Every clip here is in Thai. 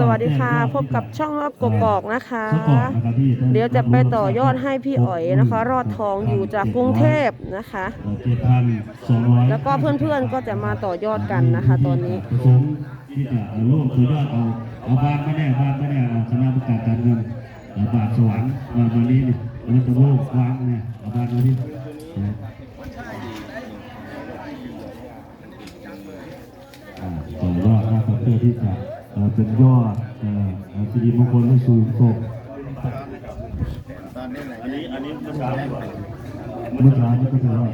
สวัสดีค่ะพบกับช่องรอบกกอกนะคะสกอกนะครับพี่เดี๋ยวจะไปต่อยอดให้พี่อ๋อยนะคะ รอดทองอยู่จากกรุงเทพนะคะเจ็ดพันสองร้อยแล้วก็เพื่อนๆก็จะมาต่อยอดกันนะคะ ตอนนี้ประสงค์ที่จะร่วมต่อยอดเอาเอาบ้านไม่แน่บ้านไม่แน่เอาคณะประกาศการเงินเอาบาทสวรรค์มามานี้นี่แล้วก็โลกวางเนี่ยเอาบ้านมาที่อ่าต่อยอดนะครับเพื่อที่จะ เอ่อเป็นยอดเอ่อเอาสิริมงคลให้สู่ศพอันนี้อันนี้เมื่อเช้าดีกว่าเมื่อเช้านี้ก็ถือว่า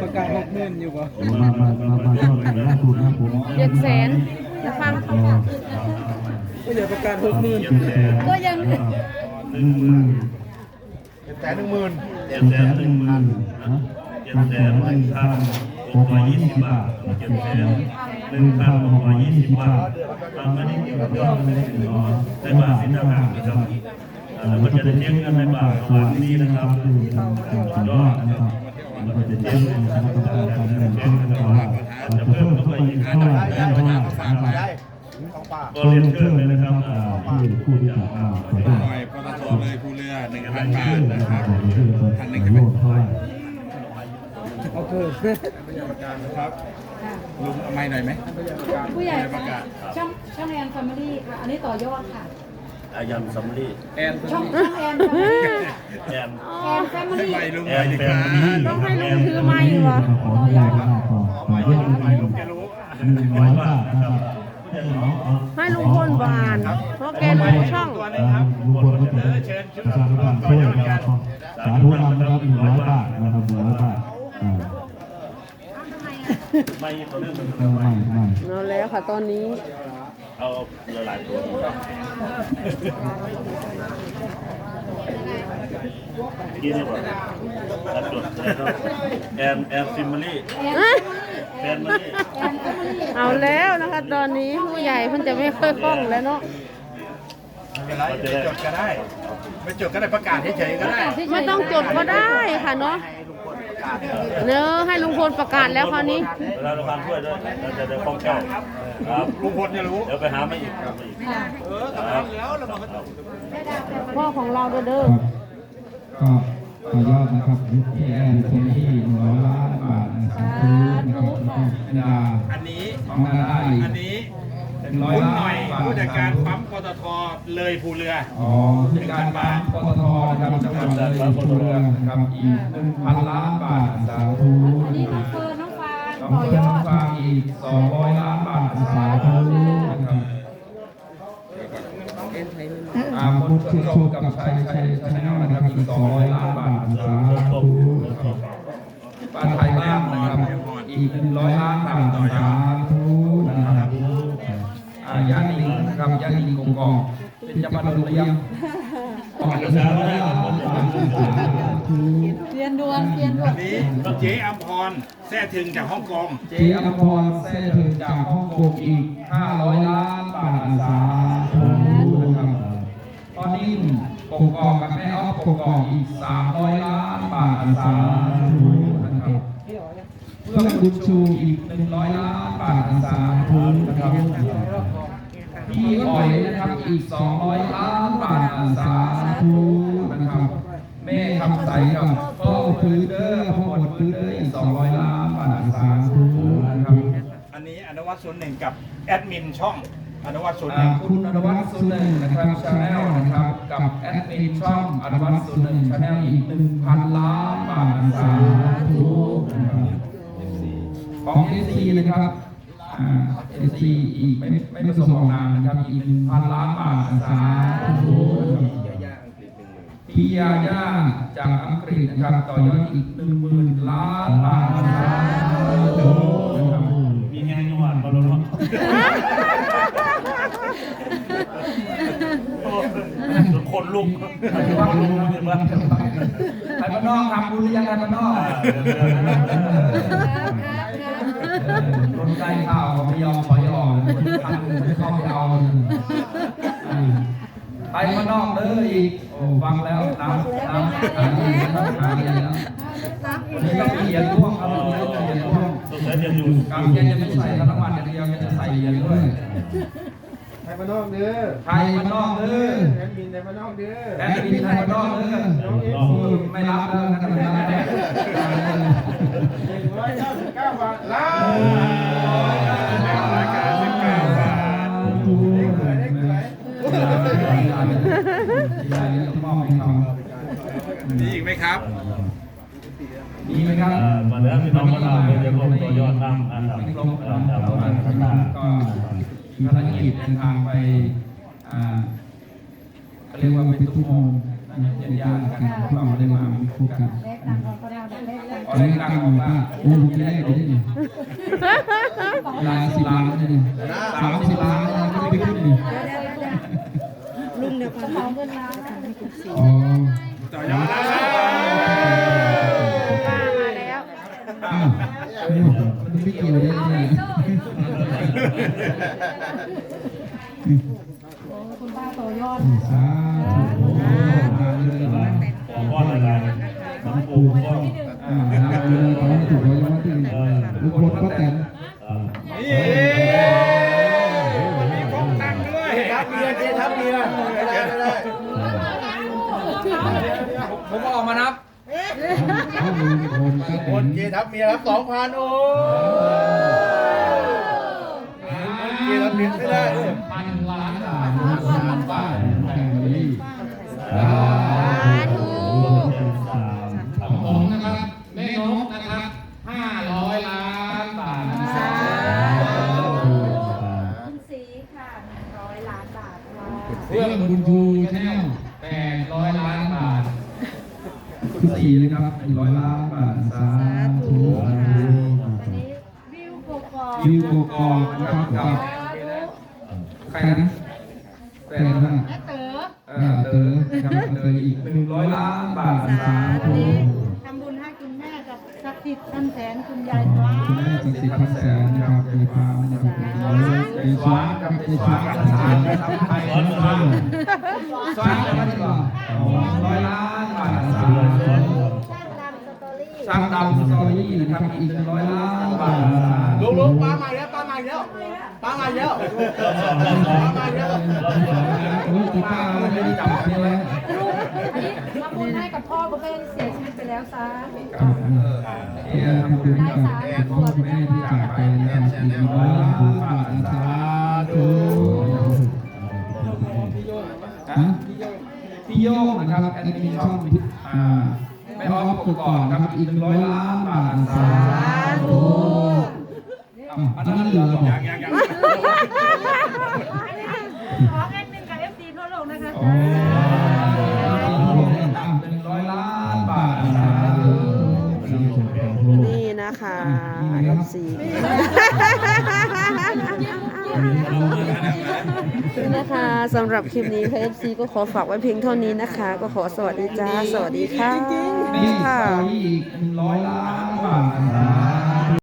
ประกาศหกหมื่นอยู่ป่ะมามามามาก็แต่ล่าสุดนะผมเจ็ดแสนจะฟังเอ่อก็เดี๋ยวประกาศหกหมื่นเจ็ดแสนก็ยังหนึ่งหมื่นแสนหนึ่งหมื่นเจ็ดแสนหนึ่งหมื่นนะเจ็ดแสนหนึ่งพันหกร้อยยี่สิบบาทเจ็ดแสน หนึ่งพันหกร้อยยี่สิบบาทอันนี้ก็ไม่ได้ถึงในบาทที่ต่างหากนะครับเอ่อมันจะได้เช็คกันในบาทส่วนนี้นะครับคือการต่อยอดนะครับแล้วก็จะเช็คในคณะกรรมการการเงินเช็คกันว่าเราจะเพิ่มเข้าไปอีกเท่าไหร่ได้เท่าไหร่นะครับก็เรียนเชิญเลยนะครับอ่าที่ผู้ที่จะมาขอโทษหน่อยปตทเลยผู้เรือหนึ่งพันบาทนะครับท่านหนึ่งก็ก็เป็ เป็นนเพราะว่าเอาเกินนะครับลุงเอาไม่หน่อยไหมผู้ใหญ่คะช่องช่องแอนแฟมิลี่ค่ะ อันนี้ต่อยอดค่ะ อายันซัมรีแอนช่องช่องแอนแฟมิลี่แอนแอนแฟมิให้ลี่ ไม่ลุงแอหน่อนยดีแฟครับมิลี่ต้องให้ลุงถือไม้วะขออนุญาตนะครับขอขอเรื่องนี้หนึ่งร้อยบาทนะครับให้ลุงพลบานเพราะแกรู้ช่อง ลุงพลก็จะประชาสัมพันธ์ช่วยนะครับสาธุนำนะครับหนึ่งร้อยบาทนะครับหนึ่งร้อยบาทอ่า ไม่ตัวนึงเออไม่ไม่เอาแล้วค่ะตอนนี้ เอาหลายๆตัวกี่นี่ก่อนตัดจดแอนแอนซิมมารีแอนมารีแอนแฟมิลี่เอาแล้วนะคะตอนนี้ผู้ใหญ่เพิ่นจะไม่ค่อยคล่องแล้วเนาะไม่เป็นไรไม่จดก็ได้ ไม่จดก็ได้ประกาศเฉยๆก็ได้ ไม่ต้องจดก็ได้ค่ะเนาะ เนอะให้ลุงพลประกาศแล้วคราวนี้เวลาเราทำช่วยด้วยเราจะได้ป้องกันครับลุงพลจะรู้เดี๋ยวไปหามาอีกครับอีกครับพ่อของเราเด้อเด้อครับก็ต่อยอดนะครับพี่แอนคนที่หนึ่งร้อยล้านบาทนะครับคือนะครับแล้วก็ดาอันนี้น้องดาได้อีกอัน นี้หนึ่งร้อยคุณล้านหน่อยบาทผู้จัดการปั๊มปตทเลยภูเรืออ๋อที่การบ้านปตทนะครับจังหวัดเลยภูเรือนะครับอีกหนึ่งพันล้านบาทสาธุอันนี้น้องเฟิร์นน้องฟางต่ต่ออยยออดดฟางอีกสองร้อยล้านบาทสาธุนะครับอาบุญชื่นชมกับชัยชัยชาแนลนะครับอีกสองร้อยล้านบาทสาธุบ้านไทยบ้านนะครับอีกหนึ่งร้อยล้านบาทสาธุนะครับ อาญาลิงครับญาลิงกงกอกเป็นจังหวัดดุริยางค์ออกจากแล้วสาธุเรียนด่วนเรียนด่วอันนนี้เจ๊อัมพรแท้ถึงจากฮ่องกง เจ๊อภพรเส้ถึงจากฮ่องกงอีก 500 ล้านบาทสาธุนะครับตอนนี้กงกองกับแม่ออฟกงกองอีก 300 ล้านบาทสาธุนะครับเพื่อนบุญชูอีก 100 ล้านบาทสาธุนะครับ พี่อ๋อยนะครับอีก200ล้านบาทสาธุนะครับแม่คำใสกับพ่อพื้นเด้อพ่อหมดพื้นเด้ออีก200ล้านบาทสาธุนะครับอันนี้อนุวัตศูนย์หนึ่งกับแอดมินช่องอนุวัตศูนย์หอ่านึ่งคุณอนุวัฒน์สุหนึ่งนะครับชาแนลนะครับกับแอดมินช่องอนุวัฒน์สุหนึ่งชาแนลอีก1,000ล้านบาทสาธุนะครับของเอซีนะครับอ่า เอซีอีกไม่ไม่ประสงค์ออกนามนะครับอีก1,000ล้านบาทสาธุนะครับพี่ยาย่าจากอังกฤษนะครับต่อยอดอีก10,000ล้านบาทสาธุนะครับมีแห้งหวานมาแล้วเนาะคนลุกคนลุกเห็นไหมไอ้บ้านนอกทำบุญหรือยังไงบ้านนอก รถใกล้ข้าวไม่ยอมถอยออกทำไม่เข้าไปเอาไปบ้านอกเด้ออีกโอ้ฟังแล้วน้ำน้ำหาดีแล้วหาดีแล้ววันนี้ก็เขียนร่วงครับวันนี้ก็เขียนร่วงสุใช้เรียนอยู่กับแกจะไม่ใส่น้ำมันอย่างเดียวจะใส่เยอะด้วยไทยมานอกเด้อไทยมันอกเด้อแอดมินไทยมานอกเด้อแอดมินไทยมันอกเด้อไม่รับเด้อนะไม่รับเด้อหนึ่งร้อยเก้าสิบเก้าบาทล้า มีอีกไหมครับ มีไหมครับอ่ามาแล้วพี่น้องมาเราเรียกว่าตัวยอดน้ำนะครับไม่ครบอ่าแล้แต่วว่าก็ต่างมีภารกิจเดินทางไปอ่าเขาเรียกว่าเป็นทุกโมงเย็นยากกันพวกเราได้มาพบกันแลกตังค์ก่อนก็ได้แลกตังค์ตอนแรกตั้งบอกว่าโอ้ผมจะได้ได้เนี่ยลาสิบล้านเนี่ยสามสิบล้านเนี่ยไม่ได้ไปขึ้นนี่ลุงเดี๋ยวข องเงินล้านอ๋อต่อยอดแล้วป้ามาแล้วอ้าวมันไม่เกี่ยวได้ยังไง ผมก็ออกมานับคนป้าแตคนนเจทับเมียรับสองพันโอ้เจทับเมียไม่ได้พันล้านบาทล้านบาท คือสี่เลยครับหนึ่งร้อยล้านบาทสาธุอันนี้วิวกกอกวิวโกกอกนะครับกับใครนะแฟนนะและเต๋อเออเตอครับเตออีกหนึ่งร้อยล้านบาทสาธุทำบุญให้คุณแม่กับสักดิ์สิทธิ์ท่านแสนคุณยายฟ้าคุณแม่สักดิ์สิทธิ์พันแสนนะครับในฟาร์มนะครับในสวนกับในสวนกับสารนะครับไทยนะครับสวนอะไรดีกว่า สร้างดาวสตอรี่นะครับอีกร้อยล้านบาทลุงลุงปลาใหม่แล้วปลาใหม่แล้วปลาใหม่แล้วปลาใหม่แล้วโอ้คุณป้าไม่ได้จับเนี่ยแล้วอันนี้ทำบุญให้กับพ่อเพื่อนเสียชีวิตไปแล้วซะครับเนี่ยทำบุญกับคุณพ่อคุณแม่ที่จากไปนะครับอีกร้อยล้านบาทสาธุฮะพี่โยงนะครับแอดมินช่องพิอ่า ไม่ออฟกดก่อนนะครับอีกร้อยล้านบาทสาธุอะอันนั้นเหลือหรอยั นี่นะคะสี่นี่นะคะสำหรับคลิปนี้ค่ะ FC ก็ขอฝากไว้เพียงเท่านี้นะคะ ก็ขอสวัสดีจ้า สวัสดีค่ะค่ะอีกหนึ่งร้อยล้านบาท